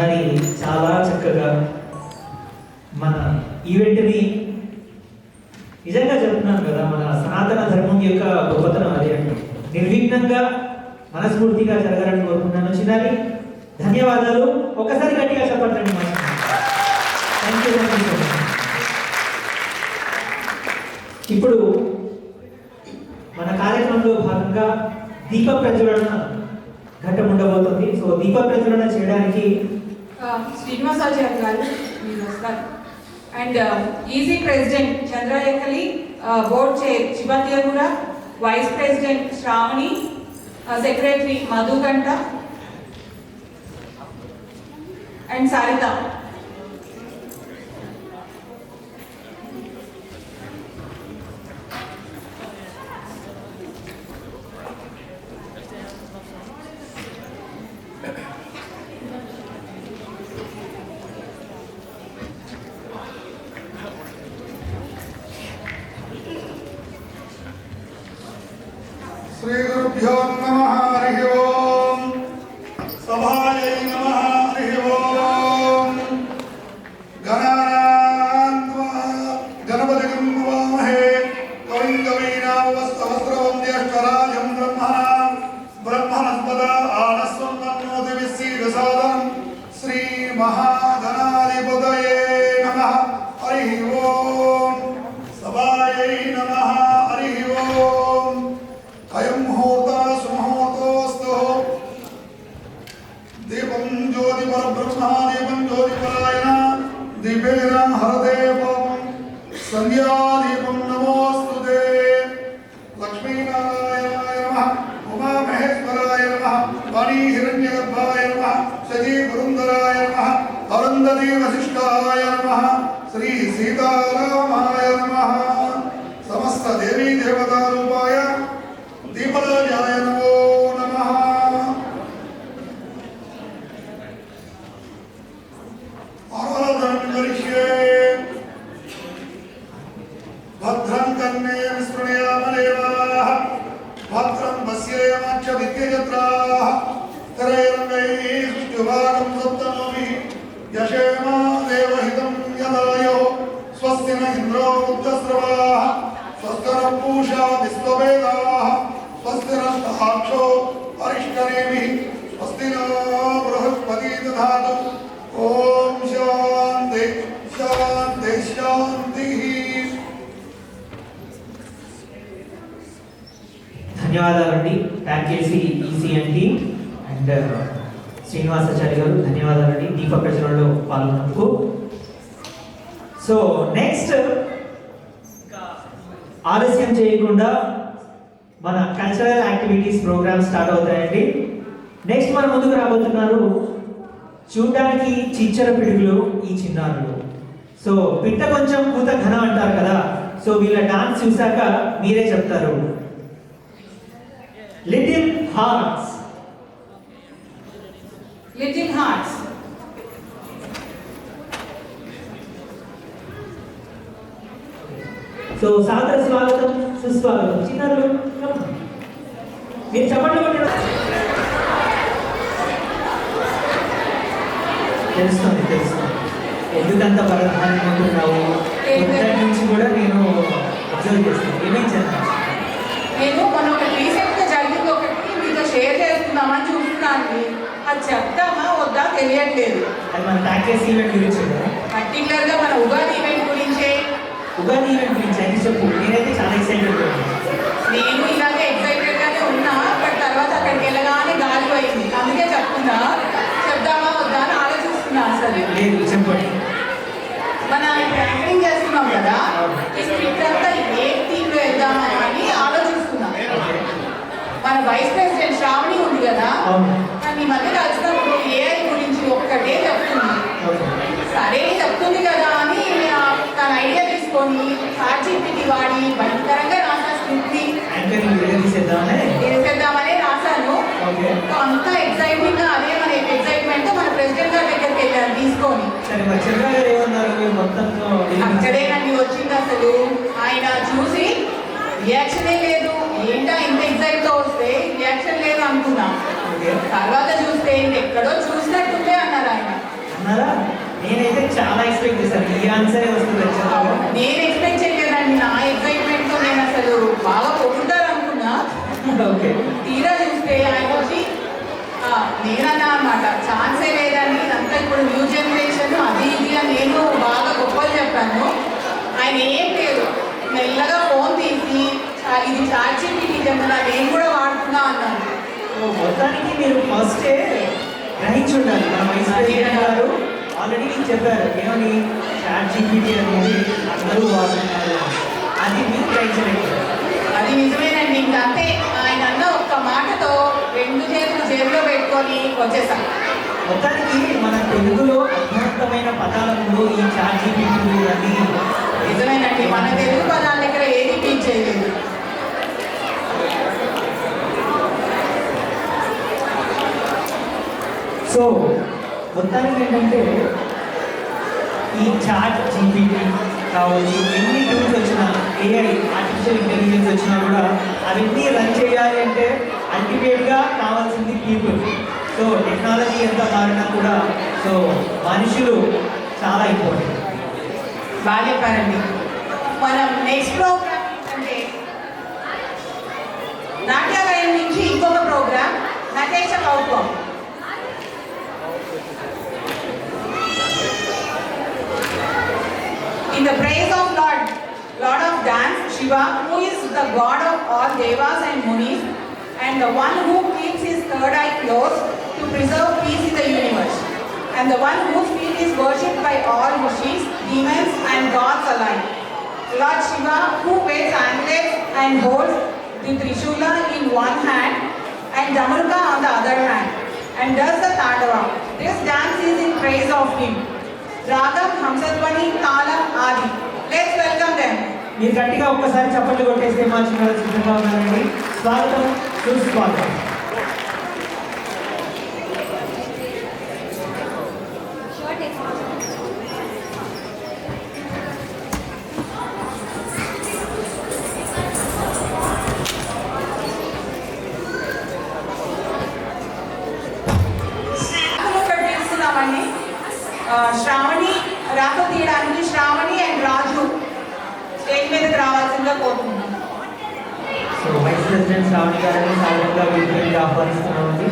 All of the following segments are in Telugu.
కానీ చాలా చక్కగా మన ఈవెంట్ని నిజంగా చెప్తున్నాను కదా మన సనాతన ధర్మం యొక్క గొప్పతనం అదే అంటే. నిర్విఘ్నంగా మనస్ఫూర్తిగా జరగాలని కోరుకున్నాను చిన్నారి ధన్యవాదాలు. ఒకసారి గట్టిగా చెప్పండి థ్యాంక్ యూ ఇప్పుడు మన కార్యక్రమంలో భాగంగా దీప ప్రజ్వలన ఘట్టం ఉండబోతుంది. సో దీప ప్రజ్వలన చేయడానికి శ్రీనివాసాచార్య గారు మీరు వస్తారు. అండ్ ఈజీ ప్రెసిడెంట్ చంద్రలేఖలి board chair చిబత్యగూడ vice president Sravani secretary Madhuganta and Saritha. स्वस्ति न इन्द्रो मुक्तस्रवाः स्वस्तिनः पूषा विश्ववेदाः स्वस्ति नष्टाक्षो अरिष्टनेमिः स्वस्ति नो बृहस्पति दधातु ॐ शान्ति शान्ति शान्तिः ధన్యవాదాలండి ట్యాగ్ చేసి ఈసీఎన్టీ అండ్ శ్రీనివాసాచారి గారు ధన్యవాదాలండి దీప ప్రజలలో పాల్గొన్నందుకు సో నెక్స్ట్ ఆలస్యం చేయకుండా మన కల్చరల్ యాక్టివిటీస్ ప్రోగ్రామ్ స్టార్ట్ అవుతాయండి. నెక్స్ట్ మన ముందుకు రాబోతున్నారు చూడడానికి చిచ్చర పిడుగులు ఈ చిన్నారులు. సో పిట్ట కొంచెం కూత ఘనం అంటారు కదా సో వీళ్ళ డాన్స్ చూశాక మీరే చెప్తారు. Little hearts little hearts so సాదర స్వాగతం సుస్వాగతం. చిన్నారులు. మీరు చెప్పండి తెలుస్తుంది తెలుస్తుంది. ఎందుకంత పరధాన్యం ఉంటున్నావు? మొదటి నుంచి కూడా నేను అబ్జర్వ్ చేస్తాను. ఏమేం చేస్తాను నేను మొన్న ఒకటి రీసెంట్గా జరిగింది ఒకటి. మీతో షేర్ చేసుకుందామని చూస్తున్నాను. అది చెప్తామా? వద్దా? తెలియట్లేదు. అది మన ప్యాకేజ్ ఈవెంట్ గురించి పర్టికులర్గా మన ఉగాది ఈవెంట్ ఉగాది ఈవెంట్ గురించి అయితే చెప్పు. నేనైతే చాలా ఎక్సైటెడ్ నేను ఇలాగే ఎక్సైటెడ్ గానే ఉన్నా బట్ తర్వాత అక్కడికి వెళ్ళగానే గాలి పోయింది అందుకే చెప్తున్నా. చెప్దామా వద్దా అని ఆలోచిస్తున్నా అసలు. లేదు చెప్పండి మన యాంకరింగ్ చేస్తున్నాం కదా. ఈ స్క్రిప్ట్ అంతా ఏ టీంలో వెళ్దామా అని ఆలోచిస్తున్నా. మన వైస్ ప్రెసిడెంట్ శ్రావణి ఉంది కదా. కానీ మధ్య కలిసినప్పుడు ఏఐ గురించి ఒక్కటే చెప్తుంది ఓకే సరే చెప్తుంది కదా అని ఆ- తన తీసుకొని చార్జీపీటీ వాడి భయంకరంగా రాసిన స్క్రిప్ట్ని యాంకరింగ్ వీడియో తీసేద్దామనే? చేసేద్దామనే రాశాను. అంత ఎక్సైటింగ్గా అదే మన ఎక్సైట్మెంట్ మన ప్రెసిడెంట్ గారి దగ్గరికి వెళ్ళాను తీసుకొని. అక్కడేనండి వచ్చింది అసలు. ఆయన చూసి రియాక్షనే లేదు. ఏంటా ఇంత ఎగ్జైట్తో వస్తే? రియాక్షన్ లేదు అనుకున్నా. తర్వాత చూస్తే ఎక్కడో చూసినట్టుందే అన్నారు ఆయన. అన్నారా? నేనైతే చాలా ఎక్స్పెక్ట్ చేశాను. ఈ ఆన్సరే వస్తుంది ఖచ్చితంగా. నేను ఎక్స్పెక్ట్ చేయలేదండి నా ఎక్సైట్మెంట్తో నేను అసలు బాగా పొగుతారు అనుకున్నా ఓకే. తీరా చూస్తే ఆయన వచ్చి నేనన్నా అనమాట ఛాన్సే లేదని అంతా ఇప్పుడు న్యూ జనరేషన్ అది ఇది అని నేను బాగా గొప్పలు చెప్పాను. ఆయన ఏం లేదు. మెల్లగా ఫోన్ తీసి "చా- ఇది చాట్ జీపీటీ జమున నేను కూడా వాడుతున్నా అన్నాను మొత్తానికి మీరు ఫస్టే గ్రహించి ఉండాలి మన ప్రెసిడెంట్ గారు ఆల్రెడీ చెప్పారు ఏమని? చాట్ జీపీటీ అనేది అందరూ వాడుతున్నారు. అది మీరు గ్రహించలేదు అది నిజమేనండి. ఇంకా అంతే. ఆయన అన్న ఒక్క మాటతో రెండు చేతులు జేబులో పెట్టుకొని వచ్చేసాను. మొత్తానికి మన తెలుగులో అర్థవంతమైన పదాలలో ఈ చాట్ జీపీటీ ఇవన్నీ నిజమేనండి మన తెలుగు పదాల దగ్గర ఏది చేయలేదు. సో మొత్తానికి ఏంటంటే ఈ చాట్ జీపీటీ కావచ్చు ఎన్ని టూల్స్ వచ్చినా ఏఐ ఆర్టిఫిషియల్ ఇంటెలిజెన్స్ వచ్చినా కూడా అవన్నీ రన్ చేయాలి అంటే అల్టిమేట్గా కావాల్సింది పీపుల్ సో టెక్నాలజీ ఎంత మారినా కూడా సో మనుషులు చాలా ఇంపార్టెంట్ బాగా చెప్పారండి మనం నెక్స్ట్ ప్రోగ్రామ్ అంటే నాట్యాలయం నుంచి ఇంకొక program Natesa Kauthuvam In the praise of Lord, Lord of dance, Shiva, who is the god of all devas and munis, and the one who keeps his third eye closed to preserve peace in the universe, and the one whose feet is worshipped by all rishis, demons, and gods alike. Lord Shiva, who wears anklets and holds the Trishula in one hand and Damurka on the other hand, and does the Tandava. This dance is in praise of him. Ragam, Hamsadvani, Talam, Adi. Let's welcome them. మీరు గట్టిగా ఒక్కసారి చప్పట్లు కొట్టేస్తే మా చిన్న సిద్ధంగా ఉన్నారండి స్వాగతం. సుస్వాగతం రాఖలు ఒకటి తీస్తున్నామండి ఆ, శ్రావణి రాఖ తీయడానికి శ్రావణి అండ్ రాజు స్టేజ్ మీదకి రావాల్సిందిగా కోరుకుంటున్నాం సో వైస్ ప్రెసిడెంట్ శ్రావణి గారిని సాధారణంగా వీటికి ఆహ్వానిస్తున్నామండి.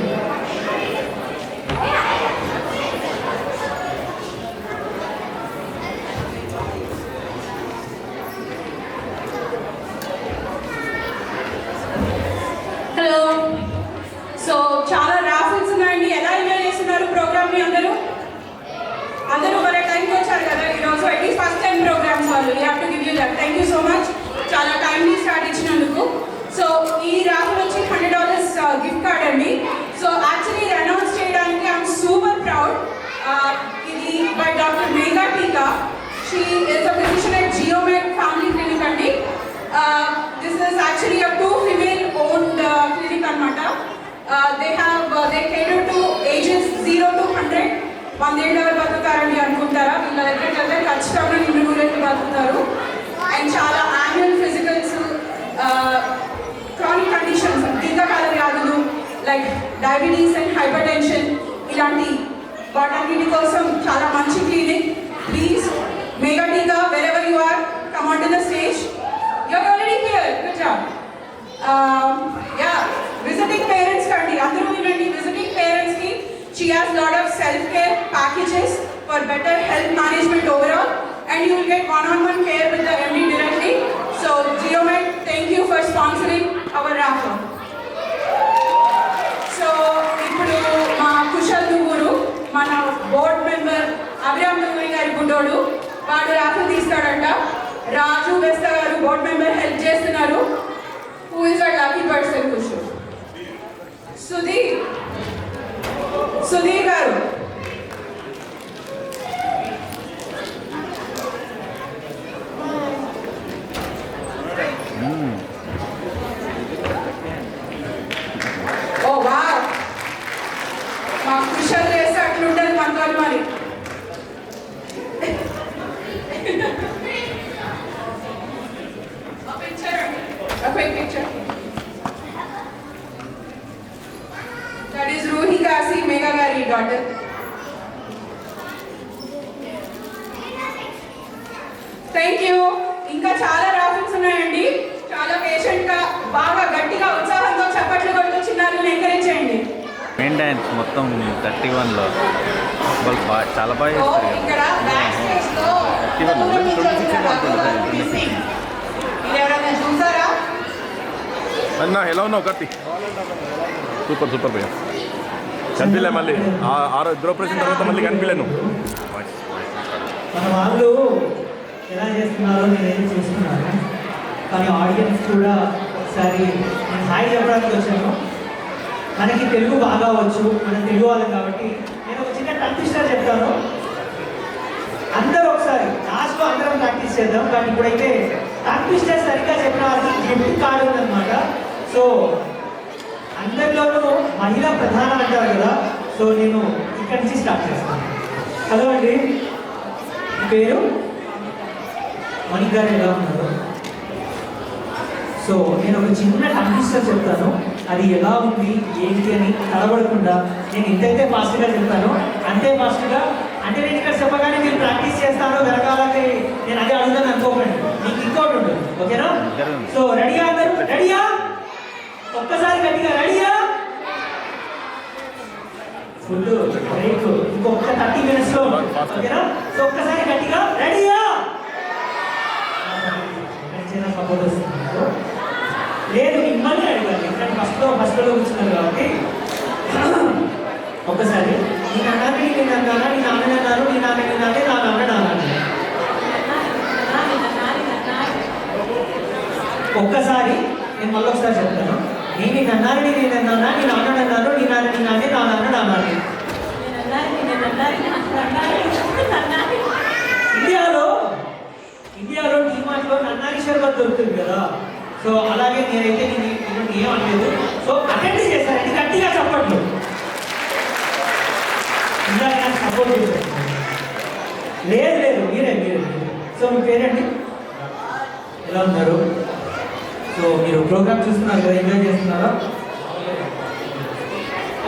హలో సో చాలా రాఫిల్స్ ఉన్నాయండి. ఎలా ఎంజాయ్ చేస్తున్నారు ప్రోగ్రామ్ని అందరూ? అందరూ మన టైంకి వచ్చారు కదా ఈరోజు. At least first time programs వాళ్ళు. You have to give you that thank you so much చాలా టైంలీ స్టార్ట్ ఇచ్చినందుకు. సో ఈ రాహుల్ వచ్చి హండ్రెడ్ డాలర్స్ గిఫ్ట్ కార్డ్ అండి. సో యాక్చువల్లీ uh, ఇది అనౌన్స్ చేయడానికి ఐఎమ్ సూపర్ ప్రౌడ్ ఇది by doctor Megha Teeka she is a physician at Geomet family clinic అండి. This is actually a two female owned clinic అనమాట they have they cater to ages zero to hundred వందేళ్ళ వరకు బతుకుతారండి అనుకుంటారా? వీళ్ళ దగ్గరికి వెళ్తే ఖచ్చితంగా నిన్ను నూరేళ్ళు బతుకుతారు. అండ్ చాలా యాన్యువల్ ఫిజికల్స్ క్రానిక్ కండిషన్స్ దీర్ఘకాల వ్యాధులు like diabetes and hypertension ఇలాంటి వాటన్నిటి కోసం చాలా మంచి clinic please Megha Teega wherever you are come on to the stage you're already here good job yeah visiting parents కండి అందరూ వినండి విజిటింగ్ పేరెంట్స్కి she has lot of self care packages for better health management overall and you one-on-one -on -one కేర్ with the MD directly. So Geomet thank you for sponsoring our raffle so ఇప్పుడు మా కుశల్ నువ్వురు మన బోర్డ్ మెంబర్ అభిరామ్ నువ్వురి గారి గుండోడు వాడు రాఫల్ తీస్తాడంట. రాజు బెస్త గారు బోర్డ్ మెంబర్ హెల్ప్ చేస్తున్నారు. Who is a lucky person కుషు Sudheer. Sudheer గారు. garden. థ్యాంక్ యూ ఇంకా చాలా రాఫింగ్స్ ఉన్నాయండి. చాలా పేషెంట్గా బాగా గట్టిగా ఉత్సాహంతో చప్పట్లు కొడుతూ ఎంకరేజ్ మెయిన్ డాన్స్ మొత్తం థర్టీ వన్లో వాళ్ళు బాగా చాలా బాగా oh, చేస్తారు అన్నా ఎలా ఉన్నావు కత్తి సూపర్ సూపర్ భయ్యా. కనిపించలే మళ్ళీ. ఆ- ఆరో ఇద్దరు ఆపరేషన్ తర్వాత మళ్ళీ కనిపించలేను. మన వాళ్ళు ఎలా చేస్తున్నారో నేనేం చూస్తున్నాను. కానీ ఆడియన్స్ కూడా ఒకసారి నేను హాయ్ చెప్పడానికి వచ్చాను. మనకి తెలుగు బాగా వచ్చు. మనం తెలుగు వాళ్ళం కాబట్టి నేను ఒక చిన్న టంపిస్టర్ చెప్తాను. అందరూ ఒకసారి లాస్ట్లో అందరం ప్రాక్టీస్ చేద్దాం. కానీ ఇప్పుడైతే టంపిస్టర్ సరిగ్గా చెప్పడానికి గిఫ్ట్ కార్డు ఉందన్నమాట సో అందరిలోనూ మహిళ ప్రధాన అంటారు కదా. సో నేను ఇక్కడి నుంచి స్టార్ట్ చేస్తాను. హలో అండి పేరు? మణిక్ గారు ఎలా ఉన్నారు? సో నేను ఒక చిన్న టంపిస్టర్ చెప్తాను. అది ఎలా ఉంది ఏంటి అని తడబడకుండా నేను ఎంతైతే ఫాస్ట్గా చెప్తాను. అంతే ఫాస్ట్గా అంటే నేను ఇక్కడ చెప్పగానే మీరు ప్రాక్టీస్ చేస్తాను వెనకాలకి నేను అదే అడుగుతాను అనుకోకండి. మీకు ఇంకోటి ఉంటుంది. ఓకేనా? సో రెడీయా అందరూ? రెడీయా? ఒక్కసారి గట్టిగా రెడీయా? Full break. ఇంకొక థర్టీ మినిట్స్లో. ఓకేనా? సో ఒక్కసారి గట్టిగా రెడీయా? లేదు మిమ్మల్ని అడిగాలి ఇక్కడ ఫస్ట్లో ఫస్ట్లో కూర్చున్నారు కాబట్టి. ఒక్కసారి. నీ నాన్నని నేను అన్నానా నీ నాన్న అన్నారు నీ నాన్న నీ నాన్నే నా నాన్న నా నాన్న ఒక్కసారి నేను మళ్ళీ ఒకసారి చెప్తాను. నేను నేను అన్నారని నేను అన్నానా? నీ అన్నాడు అన్నారు నేను నాన్న నీ నాన్నే నా నాన్న అన్నాడు నాన్న ఇండియాలో ఇండియాలో డిమార్ట్లో నన్నారి షర్బత్ దొరుకుతుంది కదా. సో అలాగే నేనైతే నేను నేను ఏం అనలేదు. సో అటెండ్ చేశానండి గట్టిగా చెప్పట్లు ఇందాక నాకు సపోర్ట్ లేదు లేదు మీరే మీరే. మీరే. సో మీ పేరండి ఎలా ఉన్నారు? సో మీరు ప్రోగ్రామ్ చూస్తున్నారు కదా ఎంజాయ్ చేస్తున్నారా?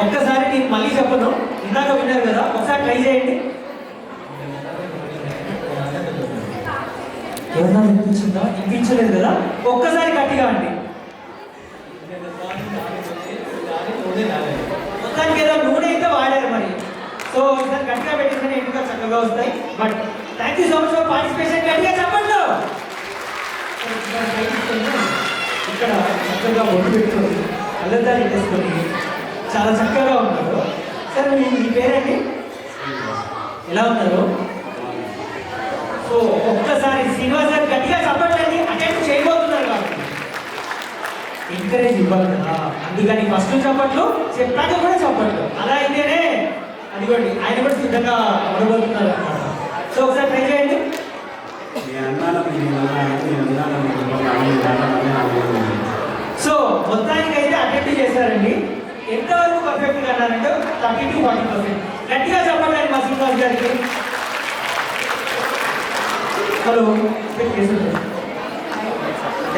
ఒక్కసారి నేను మళ్ళీ చెప్పను. ఇందాక విన్నారు కదా ఒకసారి ట్రై చేయండి. ఎవరన్నా వినిపించిందా? వినిపించలేదు కదా? ఒక్కసారి గట్టిగా అండి. మొత్తానికి ఏదో నూనె అయితే వాడారు మరి. సో ఒకసారి గట్టిగా పెట్టిందని ఎండుగా చక్కగా వస్తాయి. But thank you so much for participation. గట్టిగా చెప్పండి. ఇక్కడ చక్కగా ఒడ్డు పెట్టుకొని అల్లదారి చేసుకొని చాలా చక్కగా ఉన్నారు. సరే మీ మీ పేరండి ఎలా ఉన్నారు? సో ఒక్కసారి శ్రీనివాస్ గారు గట్టిగా చెప్పట్లేదు అటెండ్ చేయబోతున్నారు కాబట్టి. ఎంకరేజ్ ఇవ్వాలి కదా. అందుకని ఫస్ట్ చెప్పట్లు చెప్పాక కూడా చెప్పట్లు. అలా అయితేనే అదిగోండి ఆయన కూడా సిద్ధంగా ఉండబోతున్నారు సో ఒకసారి ట్రై చేయండి. సో మొత్తానికి అయితే అటెండ్ చేశారండి. ఎంతవరకు పర్ఫెక్ట్గా అన్నారంటే థర్టీ టు ఫార్టీ పర్సెంట్ గట్టిగా చెప్పండి మా శ్రీనివాస్ గారికి. హలో.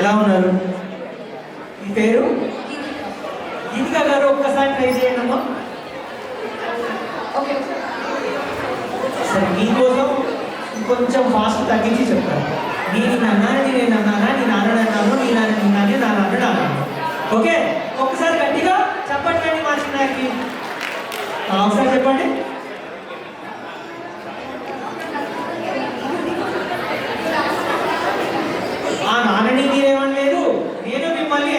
ఎలా ఉన్నారు? మీ పేరు? గీతిక గారు ఒక్కసారి ట్రై చేయండి అమ్మా. ఓకే సరే మీకోసం కొంచెం ఫాస్ట్ తగ్గించి చెప్తాను. నేను అన్నానని నేను అన్నానా నేను నాన్న అన్నాను నీ నాన్న నీ నా నాన్న. ఓకే ఒక్కసారి గట్టిగా చెప్పండి మా చిన్నకి ఒకసారి చెప్పండి. ఆ నాన్నని మీరేమనలేదు నేను మిమ్మల్ని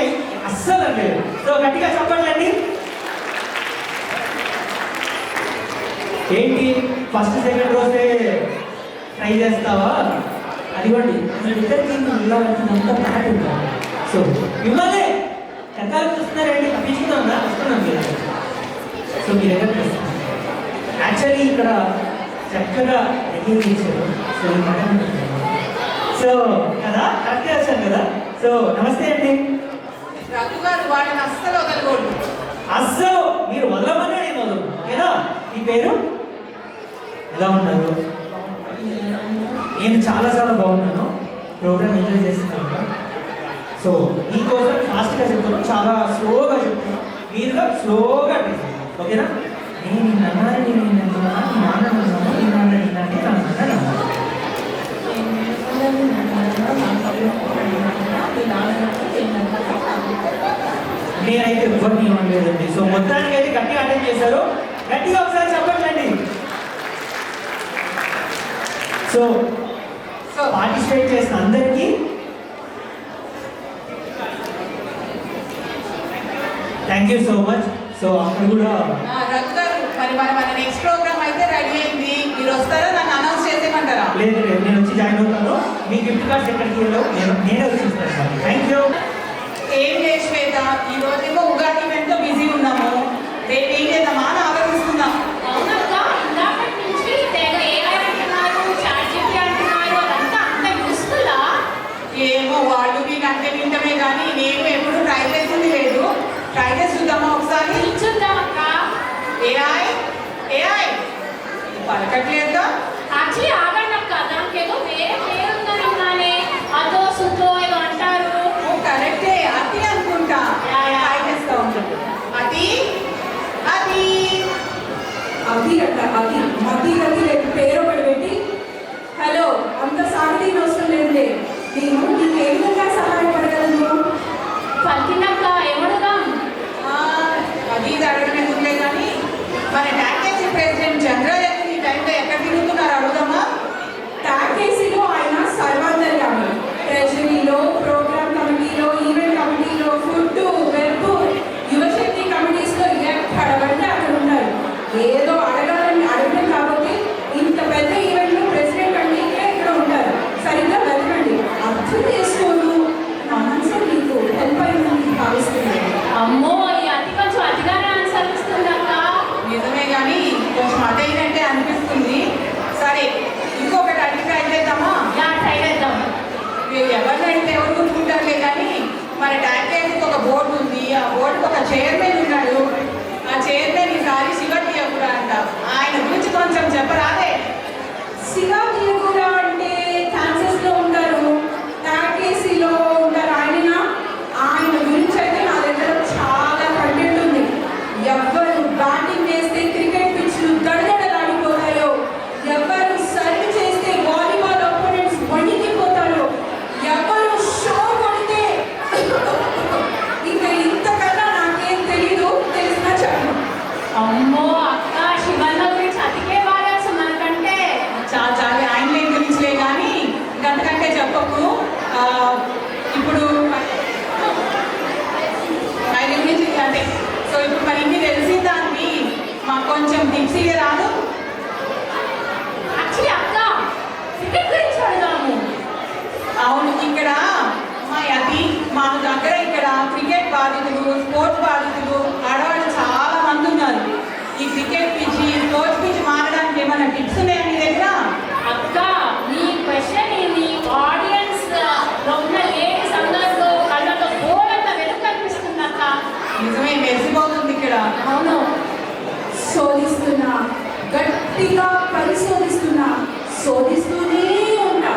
అస్సలు అనలేదు. సో గట్టిగా చెప్పండి అండి. ఏంటి? ఫస్ట్ సెకండ్ రోజే ట్రై చేస్తావా? అదిగోండి ఇద్దరికి ఇవ్వాల్సినంత ప్యాట్ ఉందా? సో మిమ్మల్ని చక్కాలు చూస్తున్నారండి తప్పించుకుందా వస్తున్నాం మీరు? సో మీ దగ్గర యాక్చువల్లీ ఇక్కడ చక్కగా ఎంజాయ్ చేశారు సో సో కదా? కరెక్ట్గా వచ్చాను కదా? సో నమస్తే అండి. రఘు గారు వాళ్ళని అస్సలు వదలకూడదు. అస్సలు మీరు వదలమన్నా నేను వదలను ఓకేనా? మీ పేరు? ఎలా ఉన్నారు? నేను చాలా చాలా బాగున్నాను. ప్రోగ్రామ్ ఎంజాయ్ చేస్తున్నాను. సో మీకోసం ఫాస్ట్గా చెప్తున్నాను. చాలా స్లోగా చెప్తున్నాను. మీరు స్లోగా ఓకేనా? నేను నన్నాను నేను నన్నాను నాన్న నన్నాను నీ నాన్న నిన్నంటే నా నాన్న నన్నాను నేనైతే ఇబ్బంది ఇవ్వలేదండి సో మొత్తానికి అయితే గట్టిగా అటెండ్ చేశారు. గట్టిగా ఒకసారి చెప్పట్లండి సో సో పార్టిసిపేట్ చేసిన అందరికీ thank you so much so అక్కడ కూడా మరి మన నెక్స్ట్ ప్రోగ్రామ్ అయితే రెడీ అయింది. మీరు వస్తారా? నన్ను అనౌన్స్ చేసేయమంటారా? లేదు లేదు. నేను వచ్చి జాయిన్ అవుతాను. మీ గిఫ్ట్ కార్డ్స్ ఎక్కడికి వెళ్ళావు నేను నేనే వచ్చి ఇస్తాను థ్యాంక్ యూ ఏం శ్వేత ఈ రోజేమో ఉగాది event తో బిజీ ఉన్నాము. రేపు ఏం చేద్దామా? అని ఆలోచిస్తున్నాం అవునక్క ఇందాకటి నుంచి తెగ AI అంటున్నారు చాట్ జీపీ అంటున్నారు అదంతా అంత యూస్ఫుల్లా ఏమో వాళ్ళు మీకు అంటే వింటమే కానీ నేను ఎప్పుడు ట్రై చేసింది లేదు. ట్రై చేసి చూద్దామా ఒకసారి? చూద్దాం అక్క ఏఐ ఏఐ పలకట్లేదుగా యాక్చువల్లీ ఆగండి అక్క. దానికి ఏదో వేరే పేరు ఉందని విన్నానే. అదో సుతో ఏదో అంటారు. ఓ కరెక్టే అతి అనుకుంటా. ట్రై చేస్తా ఉంటాను అతి అతి అది అట్ట అది మతి గతి లేదు పేరు ఒకటి పెట్టి. హలో అంత సాగితీ అవసరం లేదులే. నేను పలికినాక ఏమడుగుదాం? అది ఇది అడగడం ఎందుకులే కానీ మన ట్యాకేజీ ప్రెసిడెంట్ చంద్రయ్య ఈ టైంలో ఎక్కడ తిరుగుతున్నారు? అవును శోధిస్తున్నా గట్టిగా పరిశోధిస్తున్నా శోధిస్తూనే ఉంటా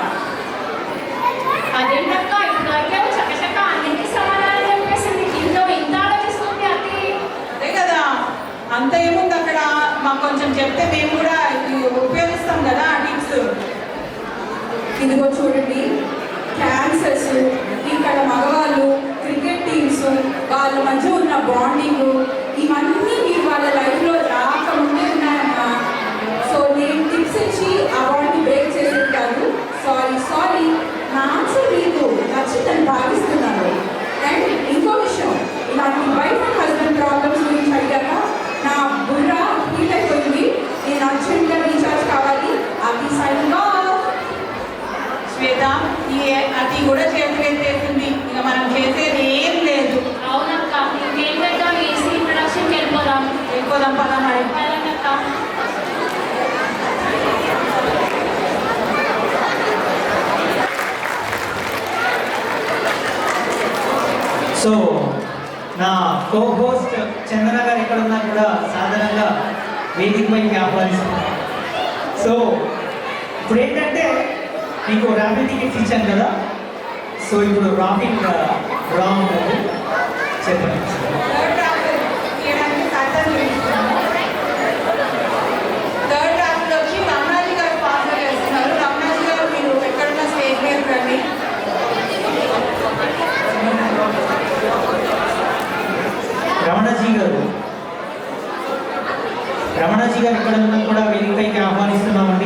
అదేంటక్క ఇప్పుడు అడిగావు చకచక అన్నింటి సమాధానం చెప్పేసింది. ఇంట్లో ఇంత ఆలోచిస్తుంది అతి. అదే కదా. అంత ఏముంది అక్కడ? మాకు కొంచెం చెప్తే మేము కూడా ఇది ఉపయోగిస్తాం కదా ఆ టిప్స్. ఇదిగో చూడండి క్యాన్సర్స్ ఇక్కడ మగవాళ్ళు క్రికెట్ టీమ్స్ వాళ్ళ మధ్య ఉన్న బాండింగ్ ఇవన్నీ మీరు వాళ్ళ లైఫ్లో రాకముందే ఉన్నాయమ్మా. సో నేను టిప్స్ ఇచ్చి ఆ బాండ్ని బ్రేక్ చేసేది సారీ సారీ నా ఆన్సర్ మీకు నచ్చిందని భావిస్తున్నాను. అండ్ ఇంకో విషయం ఇలాంటి వైఫ్ అండ్ హస్బెండ్ ప్రాబ్లమ్స్ గురించి అడిగాక నా బుర్ర హీట్ అయిపోయింది. నేను అర్జెంట్గా రీఛార్జ్ కావాలి. అది సైన్ శ్వేత ఈ అది కూడా చేతులెత్తేసింది ఇక మనం చేసేది ఏం లేదు అవునక్క ఇంకేం చేద్దాం ఏసీ ప్రొడక్షన్కి వెళ్ళిపోదాం వెళ్ళిపోదాం పదా మరి పదండి అక్క సో నా కో హోస్ట్ చందన గారు ఎక్కడ ఉన్నా కూడా సాధారణంగా వేదిక పైకి ఆహ్వానిస్తున్నారు సో ఇప్పుడు ఏంటంటే మీకు ర్యాపిడ్ టికెట్స్ ఇచ్చాను కదా? సో ఇప్పుడు రాపింగ్ రాంగ్ చెప్పండి. రమణజీ గారు. రమణజీ గారు ఇక్కడ కూడా వేదికపైకి ఆహ్వానిస్తున్నామండి.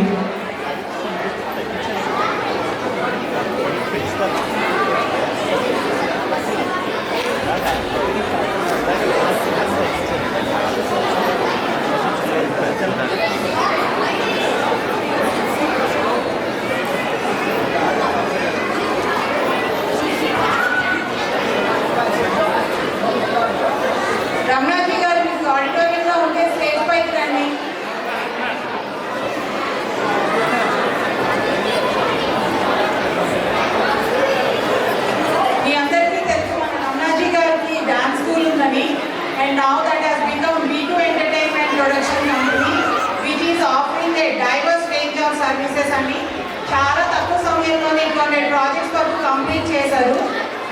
చాలా తక్కువ సమయంలో నీకు హండ్రెడ్ ప్రాజెక్ట్స్ వరకు కంప్లీట్ చేశారు.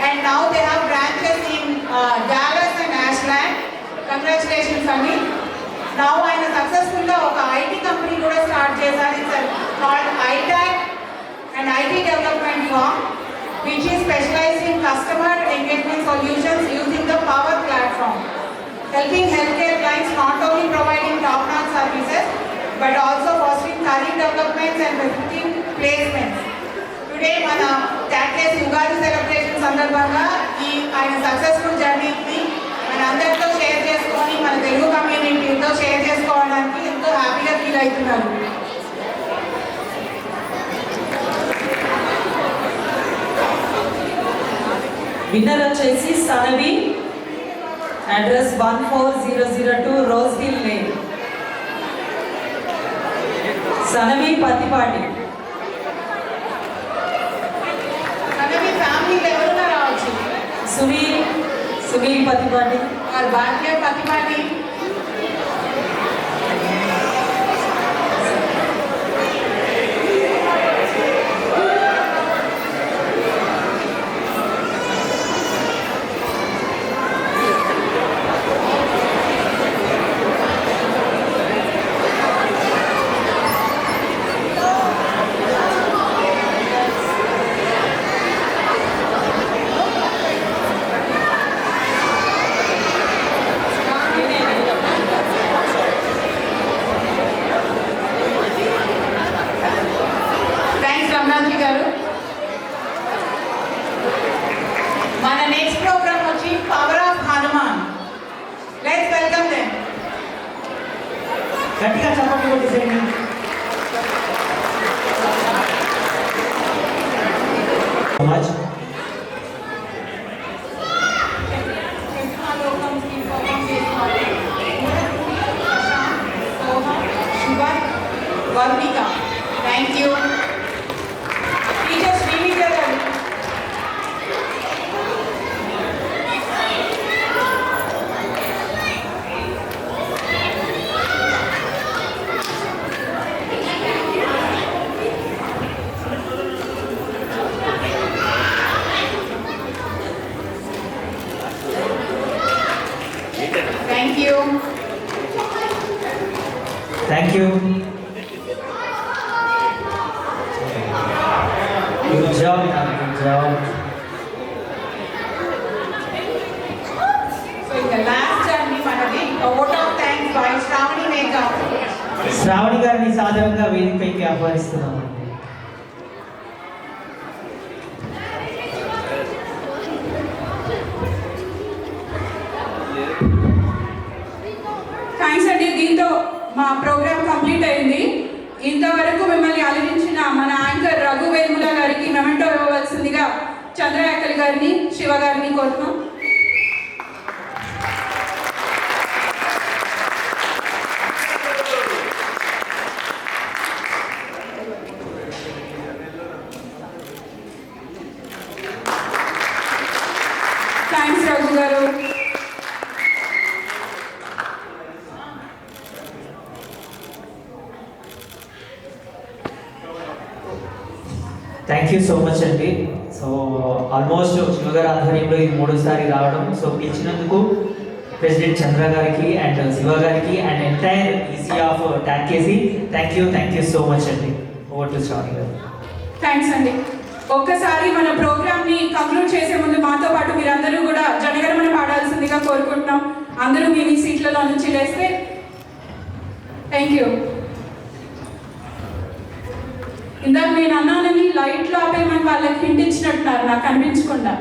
And now they have branches in Dallas and Ashland congratulations అండి నౌ ఆయన సక్సెస్ఫుల్గా ఒక ఐటీ కంపెనీ కూడా స్టార్ట్ చేశారు. Sir called iTalk and IT development firm which ఈ specialise in customer engagement solutions using the power platform helping health care clients not only providing top non services but also fostering career developments and recruiting placements today మన ట్యాక్లేస్ యుగాది సెలబ్రేషన్ సందర్భంగా ఈ ఆయన సక్సెస్ఫుల్ జర్నీని మన అందరితో షేర్ చేసుకొని మన తెలుగు కమ్యూనిటీతో షేర్ చేసుకోవడానికి ఎంతో హ్యాపీగా ఫీల్ అవుతున్నారు. విన్నర్ వచ్చేసి Sanvi address one four zero zero two Rose Hill Lane Sanvi Pattipati మీ ఫ్యామిలీలో ఎవరున్నా రావచ్చు సునీల్ సునీల్ పత్తిపాటి వారి భాగ్య పతిపాటి you so much అండి. సో ఆల్మోస్ట్ శివగారి ఆధ్వర్యంలో ఇది మూడోసారి రావడం. సో పిలిచినందుకు ప్రెసిడెంట్ చంద్ర గారికి అండ్ శివ గారికి and entire EC of ట్యాకేసి thank you thank you so much అండి. Over to Shravani garu. Thanks అండి. ఒక్కసారి మన ప్రోగ్రామ్ని కంక్లూడ్ చేసే ముందు మాతో పాటు మీరందరూ కూడా జనగణమన పాడాల్సిందిగా కోరుకుంటున్నాం. అందరూ మీ మీ సీట్లలో నుంచి లేస్తే థ్యాంక్ యూ ఇందాక నేను అన్నా లైట్లు ఆపేయమని వాళ్ళకి హింట్ ఇచ్చినట్టున్నారు నాకు అనిపించకుండా.